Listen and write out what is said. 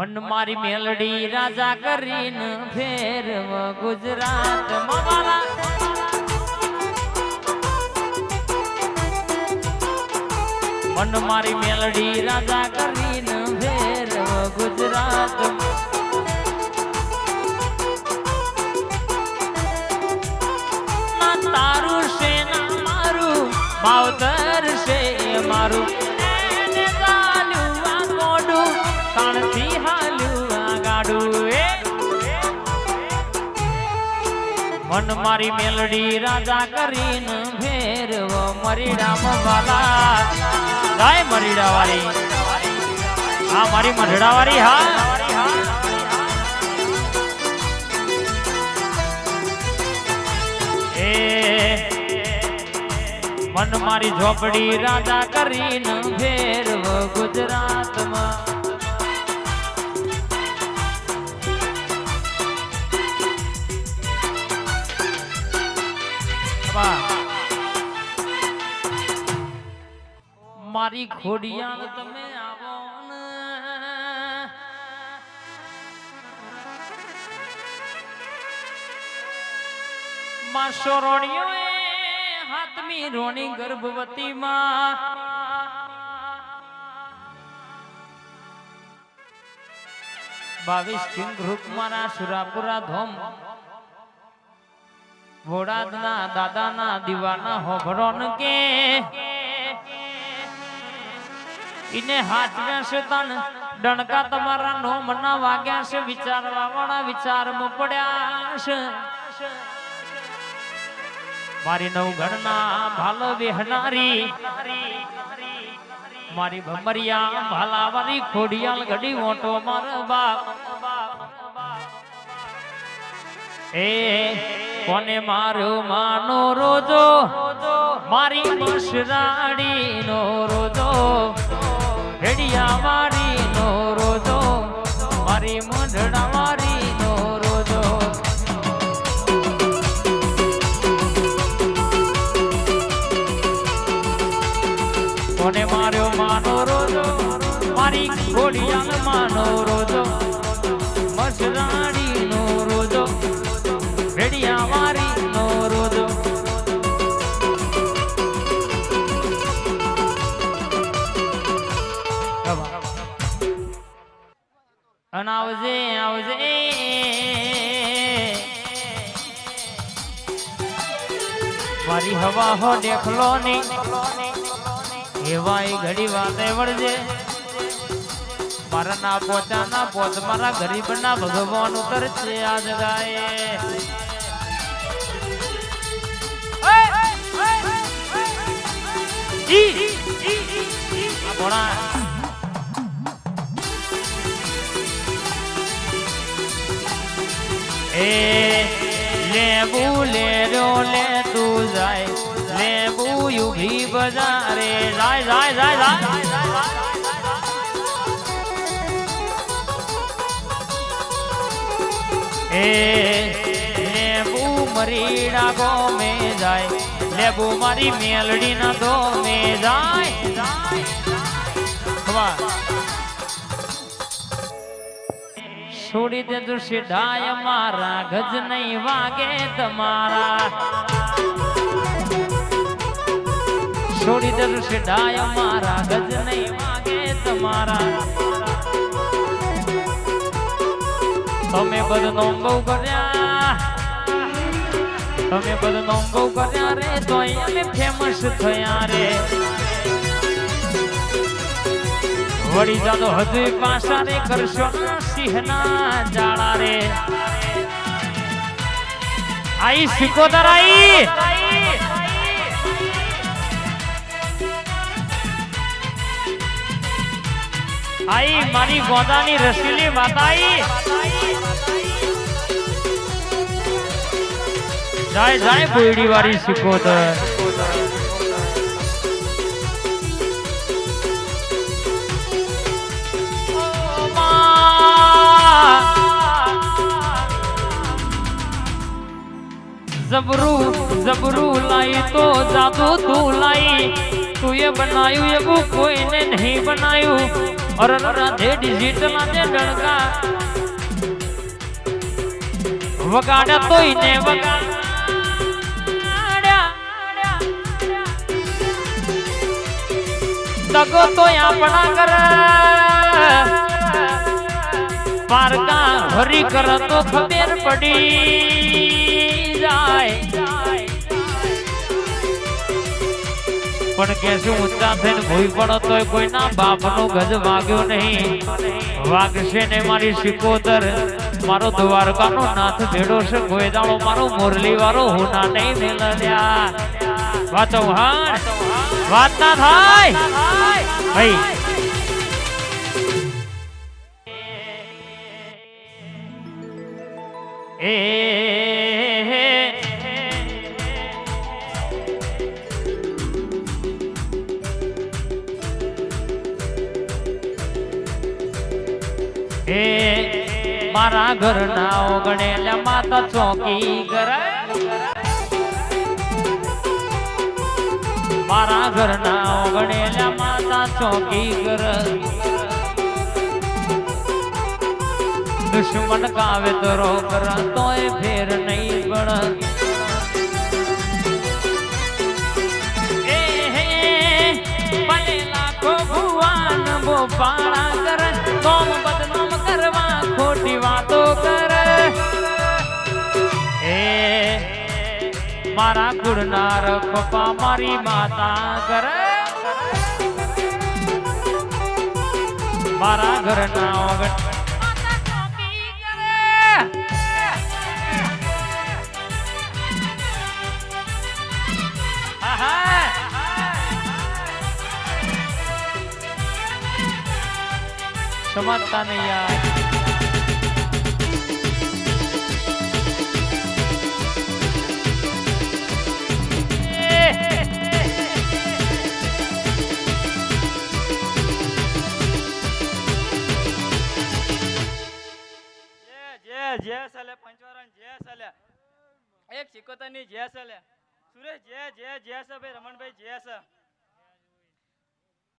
મન મારી મેલડી રાજા કરીને ફેરવ ગુજરાત મારા મન મારી મેલડી રાજા કરીને ફેરવ ગુજરાત. તારું છે મારું, માવતર છે મારું. મન મારી મેલડી રાજા કરીને ફેરવ મરીડામ વાલા. ગાય મરીડા વાળી હા, મારી મઢડા વાળી હા. એ, મન મારી ઝોપડી રાજા કરીને ફેરવ ગુજરાતમાં. મારી ખોડિયાલ તમે આવો માં સોરણિયો એ હાથમી રોણી ગર્ભવતી માં બાવીસ કિંગ ગ્રુપ સુરાપુરા ધોમ. વોડાદના દાદાના દીવાના હોભરોન કે ઈને હાચવ્યા છે તન ડણકા તમારા નો મના વાગ્યા છે, વિચારવા વાળા વિચાર પડ્યા છે. મારી નવ ગણના ભાલ વિહનારી, મારી ભમરિયા ભાલાવાળી ખોડિયાલ ઘડી મોટો માર બાપ. એ કોને મારો માનો રોજો? મારી મસરાડી નો રોજો. હેડિયા મારી નો રોજો, મારી મંડળા મારી નો રોજો. કોને માર્યો માનો રોજો? મારી ઘોડિયાલ માનો રોજો. મસરાડી આવજે આવજે. મારી હવા હો દેખલો નહીં. એવા એ ઘડી વાતે વળજે. મારા ના પોતા ના પોત મારા ગરીબ ના ભગવાન કરશે આ જગાએ ઈ, એ લેબુ લેરો લે તું જાય. લેબુ યુગી બજારે જાય જાય જાય જાય. એ લેબુ મરીડા ગોમે જાય. લેબુ મારી મેલડી ના ગોમે જાય. વાહ છોડી દે દુષી ડાય મારા, ગજ નહીં વાગે તમારા. છોડી દે દુષી ડાય મારા, ગજ નહીં વાગે તમારા. તમે બદનામ બહુ કર્યા. તમે બદનામ બહુ કર્યા રે તો અમે ફેમસ થયા રે. વળી જાતો હજુ પાછા રે કરશો સિંહના જાળા રે. આઈ સિકોતર આઈ. આઈ મારી ગોદાની રસીલી માતાઈ. જાય જાય બોયડી વાળી સિકોતર. જબરું જબરું લાઈ તો જાદુ તું લાઈ તું એ બનાયું એવું કોઈને નહીં બનાયું. અર રાધે ડિજિટલ આજે ડણકા વગાડે તોય ને વગાડ્યા. દગો તો આપણા કર પારકા હરી કર તો ખબર પડી. જાય. પણ કે શું ઊંચા થઈને ભૂઈ પડો તોય કોઈના બાપનો ગજ વાગ્યો નહીં. વાગશે ને મારી શિકોતર મારો દ્વારકાનો નાથ ભેડો છે. દાડો મારો મુરલી વાળો હુના નહીં મેલડ્યા વાતો હા વાત ના થાય. ભાઈ. એ મારા ઘરના ઓગણેલા માતા ચોકી ઘર. મારા ઘરના ઓગણેલા માતા ચોકી ઘર. દુશ્મન કાવે તો રો કર, તોય ફેર નહીં પણ ભલે લાખો ભુવાન ભોપાળા કર તોમ બદનામ મારા કુળનાર પપ્પા મારી માતા કર મારા ઘરના ઓગણ. સમજતા નહીં યાર. જે જે સલે, પંચવારણ જે સલે. એક સિકોતરની જે સલે. સુરેશ જે જે જે છે ભાઈ, રમણભાઈ, જય છે